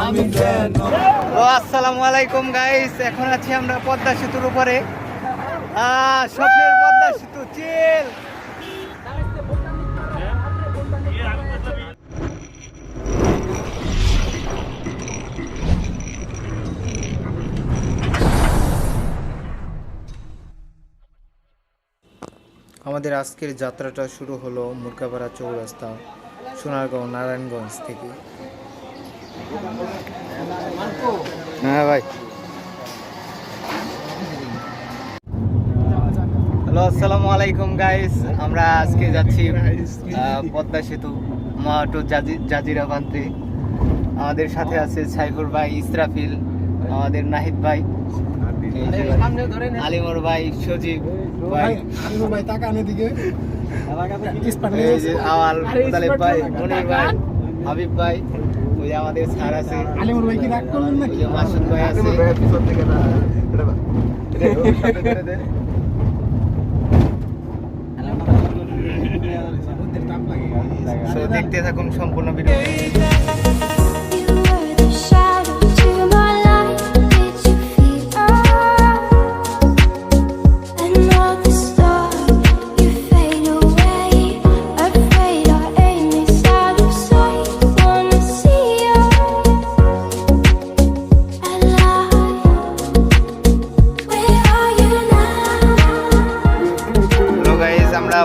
আমি ও, আসসালামু আলাইকুম গাইস এখন আছি আমরা পদ্মা সেতুর উপরে। স্বপ্নের পদ্মা সেতু, চিল। আমাদের আজকের যাত্রাটা শুরু হলো মুরগাপাড়া চৌরাস্তা। সোনারগাঁও, নারায়ণগঞ্জ থেকে। হ্যাঁ ভাই। হ্যালো, আসসালামু আলাইকুম গাইস আমরা আজকে যাচ্ছি পদ্মা সেতু জাজি- জাজিরা বান্ধে আমাদের সাথে আছে সাইফুর ভাই, ইসরাফিল, আমাদের নাহিদ ভাই। আলিমর ভাই সজীব ভাই। ভাই তাকান এদিকে আওয়াল মুতালিব ভাই মনির ভাই হাবিব ভাই ওই আমাদের স্যার আছে। আলিমুর ভাই কি রাগ করলেন নাকি? মাসুদ ভাই আছে। পিছন থেকে না দেখতে থাকুন সম্পূর্ণ ভিডিও।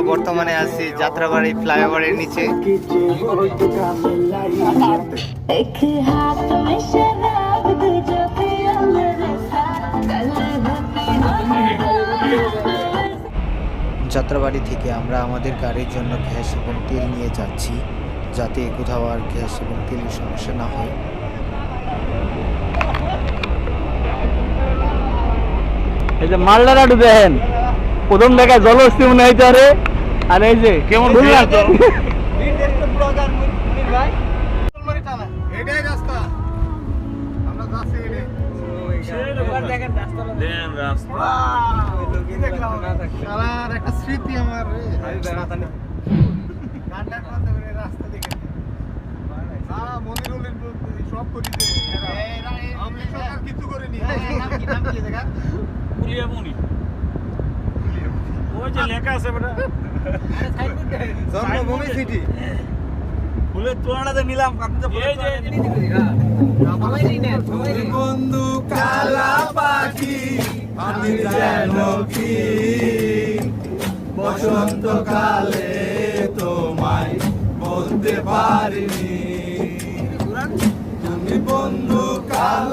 বর্তমানে আছি যাত্রাবাড়ি ফ্লাইওভারের নিচে। যাত্রাবাড়ি থেকে আমরা আমাদের গাড়ির জন্য গ্যাস এবং তেল নিয়ে যাচ্ছি যাতে কোথাও আর গ্যাস এবং তেলের সমস্যা না হয়। এই যে মালদারা ডুবেন প্রথম দেখা জলস্থি মনে হইতে পারে। আর এই যে কেমন রাস্তা। আমরা যাচ্ছি এটাই কি দেখলাম শালার একটা স্মৃতি আমার রে গানটার মধ্যে করে রাস্তা দেখে হ্যাঁ মনিরুলের সব করিছে আমি সরকার কিছু করিনি জন্মভূমি সিটি বন্ধু কালা পাখি আমি যেন কি? বসন্ত কালে তোমায় বলতে পারিনি। তুমি বন্ধু কালা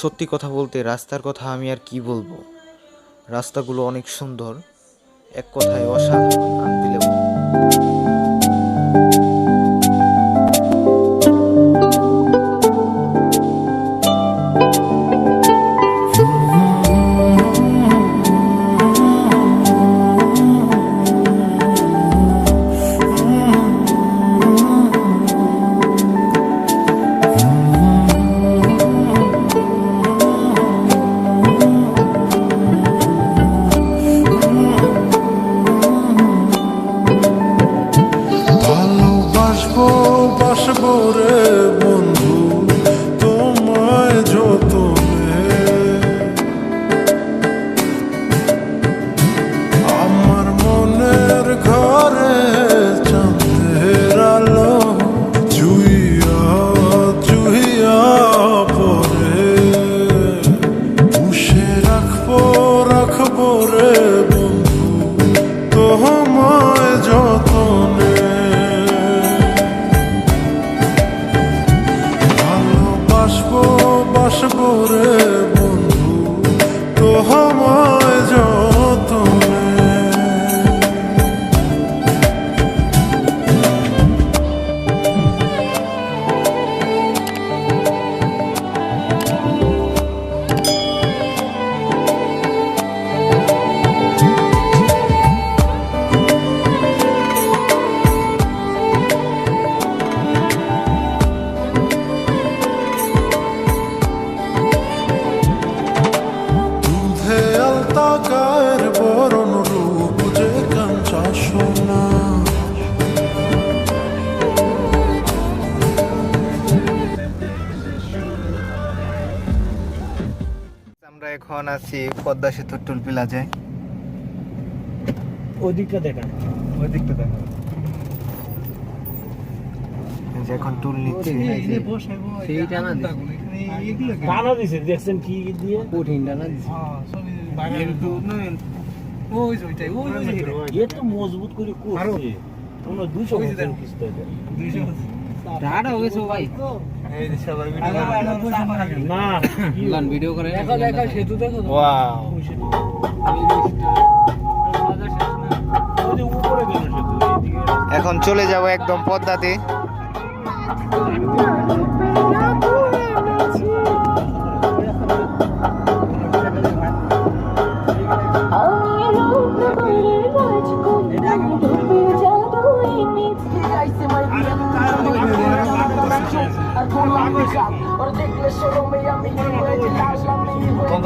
সত্যি কথা বলতে রাস্তার কথা আমি আর কি বলব? রাস্তাগুলো অনেক সুন্দর, এক কথায় অসাধারণ আনবিলেবল আছি পদ্মা সেতু টুল প্লাজায় ওদিকটা দেখান। ওই দিকটা দেখো যে এখন টুল নিচ্ছি। সেইটা না টানা দিছে। দেখছেন কি দিয়ে? কঠিন টানা দিছি। সবই বাইরে তো উন্নয়ন। ওই যে ওইটাই, ওই ওই যে এটা। এ তো মজবুত করে করছে। তোমরা দুশো টাটা হয়ে গেছে ভাই। এই যে সবাই ভিডিও করে। না ভিডিও করে দেখা দেখা সেতু দেখো ওয়াও ওই যে উপরে গেল সেতু এইদিকে এখন চলে যাব একদম পদ্মাতে।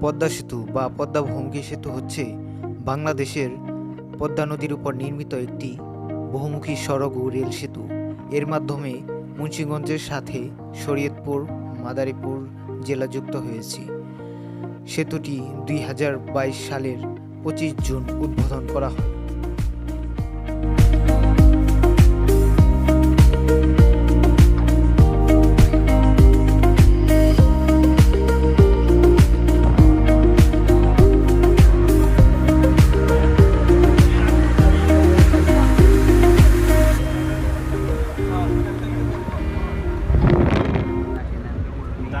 পদ্মা সেতু বা পদ্মা ভূমকি সেতু হচ্ছে বাংলাদেশের পদ্মা নদীর উপর নির্মিত একটি বহুমুখী সড়ক ও রেল সেতু। এর মাধ্যমে মুন্সিগঞ্জের সাথে শরীয়তপুর, মাদারীপুর জেলা যুক্ত হয়েছে। সেতুটি দুই হাজার বাইশ সালের পঁচিশ জুন উদ্বোধন করা হয়।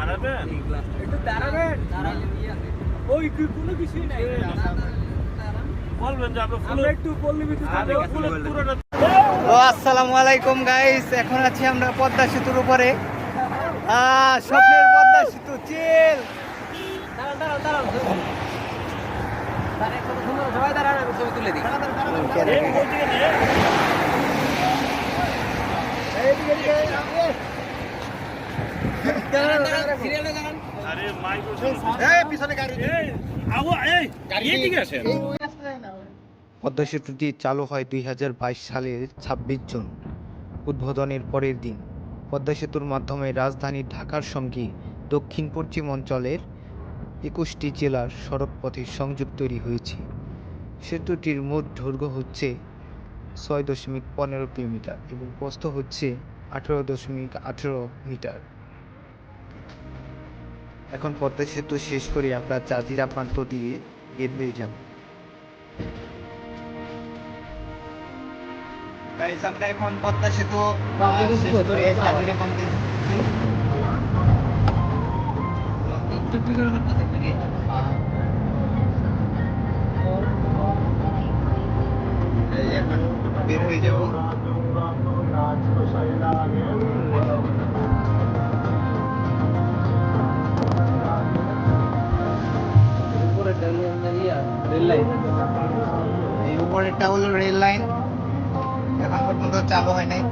দাঁড়াবেন? ওই কি কোনো কিছুই নাই। বলবেন যে আমরা ফুলের একটু পল্লী বিদ্যুৎ ফুলের পুরোটা ও আসসালামু আলাইকুম গাইস এখন আছি আমরা পদ্মা সেতুর উপরে। আহ, স্বপ্নের পদ্মা সেতু চিল। আরে মাইক্রো এই পিছনে গাড়ি এই আবু এই এইদিকে আসেন পদ্মা সেতুটি চালু হয় দুই হাজার বাইশ সালের ছাব্বিশ জুন উদ্বোধনের পরের দিন। পদ্মা সেতুর মাধ্যমে রাজধানী ঢাকার সঙ্গে দক্ষিণ পশ্চিম অঞ্চলের একুশটি জেলার সড়কপথের সংযোগ তৈরি হয়েছে। সেতুটির মোট দৈর্ঘ্য হচ্ছে ছয় দশমিক পনেরো কিলোমিটার এবং প্রস্থ হচ্ছে আঠেরো দশমিক আঠেরো মিটার। এখন পদ্মা সেতু শেষ করে, আমরা জাজিরা প্রান্ত দিয়ে হয়ে যাব। এখন বের হয়ে যাব। এই উপরেরটা হলো রেল লাইন। এখন পর্যন্ত চালু হয় নাই।